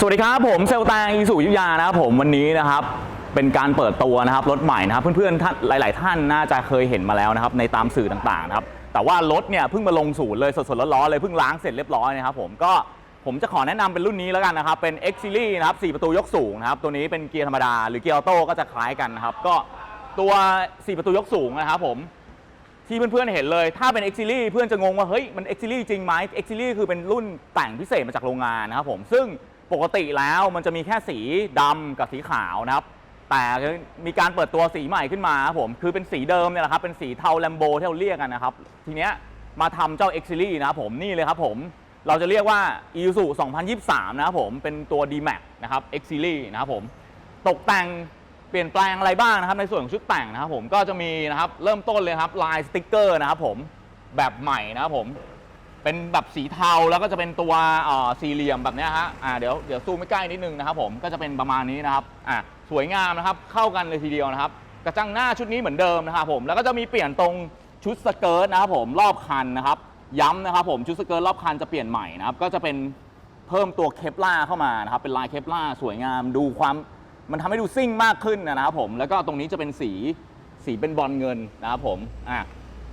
สวัสดีครับผมเซลตางอีสุยุยานะครับผมวันนี้นะครับเป็นการเปิดตัวนะครับรถใหม่นะครับเพื่อนๆท่านหลาย ๆ ท่านน่าจะเคยเห็นมาแล้วนะครับในตามสื่อต่างๆนะครับแต่ว่ารถเนี่ยเพิ่งมาลงศูนย์เลยสดๆร้อนๆเลยเพิ่งล้างเสร็จเรียบร้อยนะครับผมก็ผมจะขอแนะนำเป็นรุ่นนี้แล้วกันนะครับเป็น X Series นะครับ4ประตูยกสูงนะครับตัวนี้เป็นเกียร์ธรรมดาหรือเกียร์ออโต้ก็จะคล้ายกันนะครับก็ตัว 4 ประตูยกสูงนะครับผมที่เพื่อนๆเห็นเลยถ้าเป็น X Series เพื่อนจะงงว่าเฮ้ยมัน X Series จริงไหม X Series คือเป็นรุ่นแต่งพิเศษมาจากโรงงานนะครับผมซึ่ง ปกติแล้วมันจะมีแค่สีดำกับสีขาวนะครับ แต่มีการเปิดตัวสีใหม่ขึ้นมาครับผมคือเป็นสีเดิมเนี่ยแหละครับ เป็นสีเทาแลมโบที่เราเรียกกันนะครับ ทีเนี้ยมาทำเจ้า X Series นะครับผมนี่เลยครับผม เราจะเรียกว่า Isuzu 2023 นะครับผมเป็นตัว D-Max นะครับ X Series นะครับผม ตกแต่งเปลี่ยนแปลงอะไรบ้างนะครับในส่วนของชุดแต่งนะครับผมก็จะมีนะครับเริ่มต้นเลยครับลายสติกเกอร์นะครับผมแบบใหม่นะครับผม เป็นแบบสีเทาแล้วก็จะเป็นตัวเอ่อสี่เหลี่ยมแบบเนี้ยฮะอ่าเดี๋ยวเดี๋ยวซูมไม่ใกล้นิดนึงนะครับผมก็จะเป็นประมาณนี้นะครับอ่าสวยงามนะครับเข้ากันเลยทีเดียวนะครับ กระจังหน้าชุดนี้เหมือนเดิมนะครับผมแล้วก็จะมีเปลี่ยนตรงชุดสเกิร์ตนะครับผมรอบคันนะครับย้ำนะครับผมชุดสเกิร์ตรอบคันจะเปลี่ยนใหม่นะครับก็จะเป็นเพิ่มตัวเคปล่าเข้ามานะครับเป็นลายเคปล่าสวยงามดูความมันทำให้ดูซิ่งมากขึ้นนะครับผมแล้วก็ตรงนี้จะเป็นสีสีเป็นบอลเงินนะครับผมอะ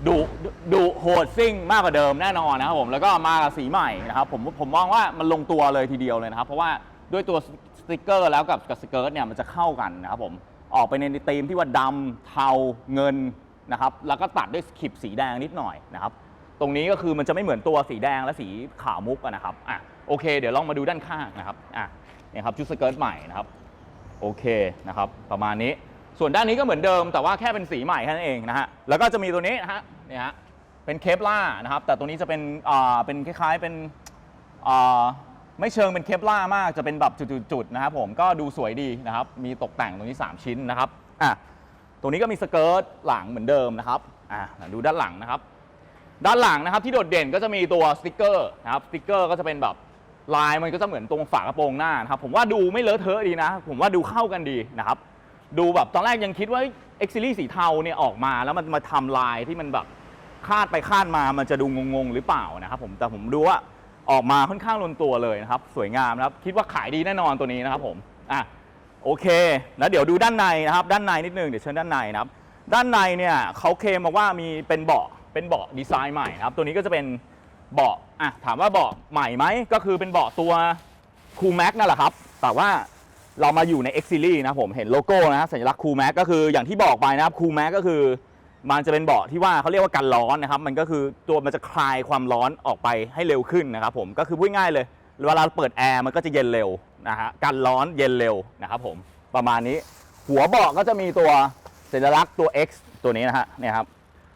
ดูดูดูโหดซิ่งมากกว่าเดิมแน่นอนนะครับผมแล้วก็มากับสีใหม่นะครับผมผมมองว่ามันลงตัวเลยทีเดียวเลยนะครับ เพราะว่าด้วยตัวสติกเกอร์แล้วกับกับสเกิร์ตเนี่ยมันจะเข้ากันนะครับผมออกไปในธีมที่ว่าดำเทาเงินนะครับแล้วก็ตัดด้วยขีบสีแดงนิดหน่อยนะครับตรงนี้ก็คือมันจะไม่เหมือนตัวสีแดงและสีขาวมุกนะครับอะโอเค เดี๋ยวลองมาดูด้านข้างนะครับอะเนี่ยครับชุดสเกิร์ตใหม่นะครับโอเคนะครับประมาณนี้ ส่วนด้านนี้ก็เหมือนเดิมแต่ว่าแค่เป็นสีใหม่แค่นั้นเองนะฮะแล้วก็จะมีตัวนี้นะฮะเนี่ยฮะเป็นเคปล่านะครับแต่ตัวนี้จะเป็นอ่าเป็นคล้ายๆเป็นอ่าไม่เชิงเป็นเคปล่ามากจะเป็นแบบจุดๆๆนะครับผมก็ดูสวยดีนะครับมีตกแต่งตรงนี้ 3 ชิ้นนะครับอะตรงนี้ก็มีสเกิร์ตหลังเหมือนเดิมนะครับอะดูด้านหลังนะครับ ด้านหลังนะครับที่โดดเด่นก็จะมีตัวสติกเกอร์นะครับสติกเกอร์ก็จะเป็นแบบลายมันก็จะเหมือนตรงฝากระโปรงหน้านะครับผมว่าดูไม่เลอะเทอะดีนะ ผมว่าดูเข้ากันดีนะครับ ดูแบบตอนแรกยังคิดว่าเอ็กซิลี่สีเทาเนี่ยออกมาแล้วมันมาทำลายที่มันแบบคาดไปคาดมามันจะดูงงๆหรือเปล่านะครับผมแต่ผมดูว่าออกมาค่อนข้างลนตัวเลยนะครับ สวยงามนะครับ คิดว่าขายดีแน่นอนตัวนี้นะครับผมอะโอเค แล้วเดี๋ยวดูด้านในนะครับ ด้านในนิดนึงเดี๋ยวเชิญด้านในนะครับ ด้านในเนี่ยเขาเคลมมาว่ามีเป็นเบาะเป็นเบาะดีไซน์ใหม่นะครับ ตัวนี้ก็จะเป็นเบาะอะถามว่าเบาะใหม่ไหมก็คือเป็นเบาะตัวคูแม็กนั่นแหละครับแต่ว่า เรามาอยู่ใน X Series นะผมเห็นโลโก้นะสัญลักษณ์คูแม็กก็คืออย่างที่บอกไปนะครับคูแม็กก็คือ มันจะเป็นเบาะที่ว่าเขาเรียกว่ากันร้อนนะครับ มันก็คือตัวมันจะคลายความร้อนออกไปให้เร็วขึ้นนะครับผมก็คือพูดง่ายเลยเวลาเปิดแอร์มันก็จะเย็นเร็วนะฮะกันร้อนเย็นเร็วนะครับผมประมาณนี้ หัวเบาะก็จะมีตัวสัญลักษณ์ตัว X ตัวนี้นะฮะเนี่ยครับ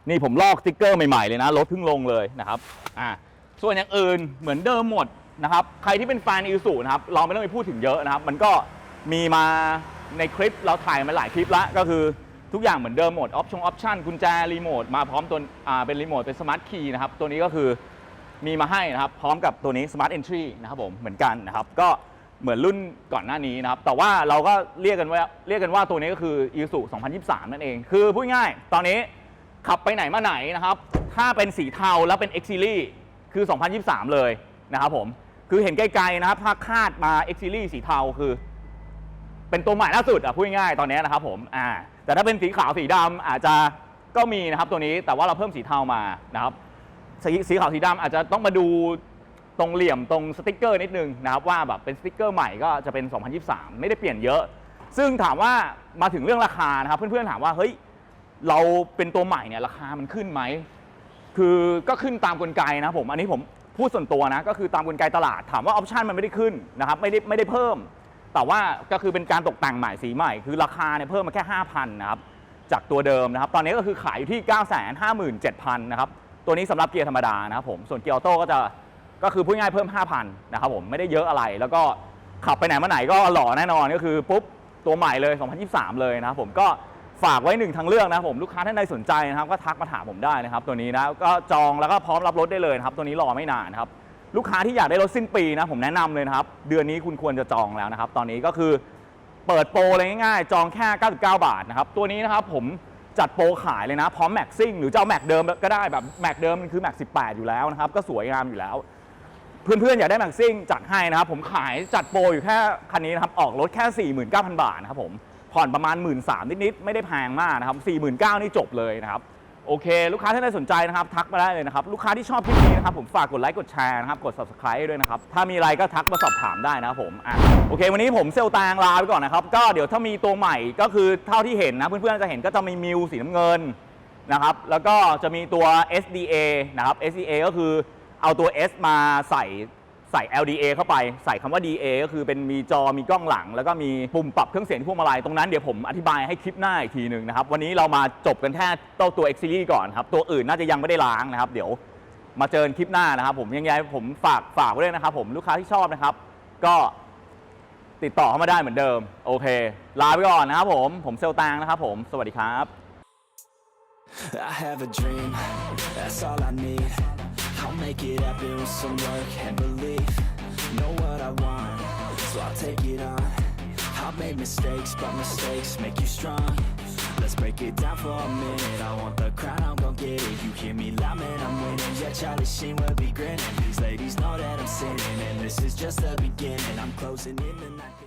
นี่ผมลอกสติ๊กเกอร์ใหม่ๆเลยนะรถเพิ่งลงเลยนะครับอ่าส่วนอย่างอื่นเหมือนเดิมหมดนะครับใครที่เป็นแฟนอิสูนะครับเราไม่ต้องไปพูดถึงเยอะนะครับ มันก็ มีมาในคลิปเราถ่ายมาหลายคลิปล้วก็คือทุกอย่างเหมือนเดิมหมดออปชั่นออปชั่นกุญแจรีโมทมาพร้อมตัวอ่าเป็นรีโมทเป็นสมาร์ทคีย์นะครับ ตัวนี้ก็คือมีมาให้นะครับ พร้อมกับตัวนี้ Smart Entry นะครับผมเหมือนกันนะครับ ก็เหมือนรุ่นก่อนหน้านี้นะครับ แต่ว่าเราก็เรียกกันว่าเรียกกันว่าตัวนี้ก็คือ Isuzu 2023 นั่นเอง คือพูดง่ายตอนนี้ขับไปไหนมาไหนนะครับ ถ้าเป็นสีเทาแล้วเป็น X Series คือ 2023 เลยนะครับผม คือเห็นไกลๆนะครับ ถ้าคาดมา X Series สีเทาคือ เป็นตัวใหม่ล่าสุดอะพูดง่ายๆตอนนี้นะครับผมอ่าแต่ถ้าเป็นสีขาวสีดำอาจจะก็มีนะครับตัวนี้แต่ว่าเราเพิ่มสีเทามานะครับสีสีขาวสีดำอาจจะต้องมาดูตรงเหลี่ยมตรงสติกเกอร์นิดนึงนะครับว่าแบบเป็นสติกเกอร์ใหม่ก็จะเป็น 2023 ไม่ได้เปลี่ยนเยอะ ซึ่งถามว่ามาถึงเรื่องราคานะครับเพื่อนๆถามว่าเฮ้ยเราเป็นตัวใหม่เนี่ยราคามันขึ้นไหม คือก็ขึ้นตามกลไกนะครับผมอันนี้ผมพูดส่วนตัวนะก็คือตามกลไกตลาดถามว่าออปชันมันไม่ได้ขึ้นนะครับไม่ได้ไม่ได้เพิ่ม แต่ว่าก็คือเป็นการตกแต่งใหม่สีใหม่ คือราคาเนี่ยเพิ่มมาแค่ 5,000นะครับจากตัวเดิมนะครับ ตอนนี้ก็คือขายอยู่ที่ 957,000นะครับตัวนี้สำหรับเกียร์ธรรมดานะครับผมส่วนเกียร์ออโต้ก็จะก็คือพูดง่ายเพิ่ม 5,000นะครับผมไม่ได้เยอะอะไร แล้วก็ขับไปไหนมาไหนก็หล่อแน่นอนก็คือปุ๊บตัวใหม่เลย 2023 เลยนะครับผมก็ฝากไว้หนึ่งทางเลือกนะครับผมลูกค้าท่านใดสนใจนะครับก็ทักมาถามผมได้นะครับ ตัวนี้นะก็จองแล้วก็พร้อมรับรถได้เลยนะครับตัวนี้รอไม่นานนะครับ ลูกค้าที่อยากได้รถสิ้นปีนะผมแนะนำเลยนะครับ เดือนนี้คุณควรจะจองแล้วนะครับ ตอนนี้ก็คือเปิดโปรเลยง่ายๆ จองแค่ 99 บาทนะครับ ตัวนี้นะครับผมจัดโปรขายเลยนะ พร้อมแม็กซิ่งหรือจะเอาแม็กเดิมก็ได้แบบแม็กเดิมมันคือแม็ก18 อยู่แล้วนะครับ ก็สวยงามอยู่แล้ว เพื่อนๆ อยากได้แม็กซิ่งจัดให้นะครับ ผมขายจัดโปรอยู่แค่คันนี้นะครับ ออกรถแค่ 49,000 บาทนะครับผมผ่อนประมาณ 1 3ื่นนิดๆ ไม่ได้แพงมากนะครับ 49,000นี่จบเลยนะครับ โอเค ลูกค้าท่านใดสนใจนะครับ ทักมาได้เลยนะครับ ลูกค้าที่ชอบคลิปนี้นะครับ ผมฝากกดไลค์กดแชร์นะครับ กด subscribe ด้วยนะครับ ถ้ามีอะไรก็ทักมาสอบถามได้นะครับผมอะโอเค วันนี้ผมเซลตางลาไปก่อนนะครับ ก็เดี๋ยวถ้ามีตัวใหม่ก็คือเท่าที่เห็นนะ เพื่อนๆจะเห็นก็จะมีมิวสีน้ำเงินนะครับ แล้วก็จะมีตัว SDA นะครับ SDA ก็คือเอาตัว S มาใส่ ใส่ LDA เข้าไปใส่คำว่า DA ก็คือเป็นมีจอมีกล้องหลัง แล้วก็มีปุ่มปรับเครื่องเสียงที่พวงมาลัยตรงนั้นเดี๋ยวผมอธิบายให้คลิปหน้าอีกทีหนึ่งนะครับ วันนี้เรามาจบกันแค่ตัวตัว X Series ก่อนครับ ตัวอื่นน่าจะยังไม่ได้ล้างนะครับ เดี๋ยวมาเจอกันคลิปหน้านะครับ ผมยังไงผมฝากฝากไว้ด้วยนะครับ ผมลูกค้าที่ชอบนะครับ ก็ติดต่อเข้ามาได้เหมือนเดิม โอเค ลาไปก่อนนะครับผมผมเซลตางนะครับผมสวัสดีครับ I have a dream, that's all I need. Make it happen with some work and belief. Know what I want, so I'll take it on. I've made mistakes, but mistakes make you strong. Let's break it down for a minute. I want the crown, I'm gon' get it. You hear me loud, man, I'm winning. Yeah, Charlie Sheen will be grinning. These ladies know that I'm sinning, and this is just the beginning. I'm closing in the night.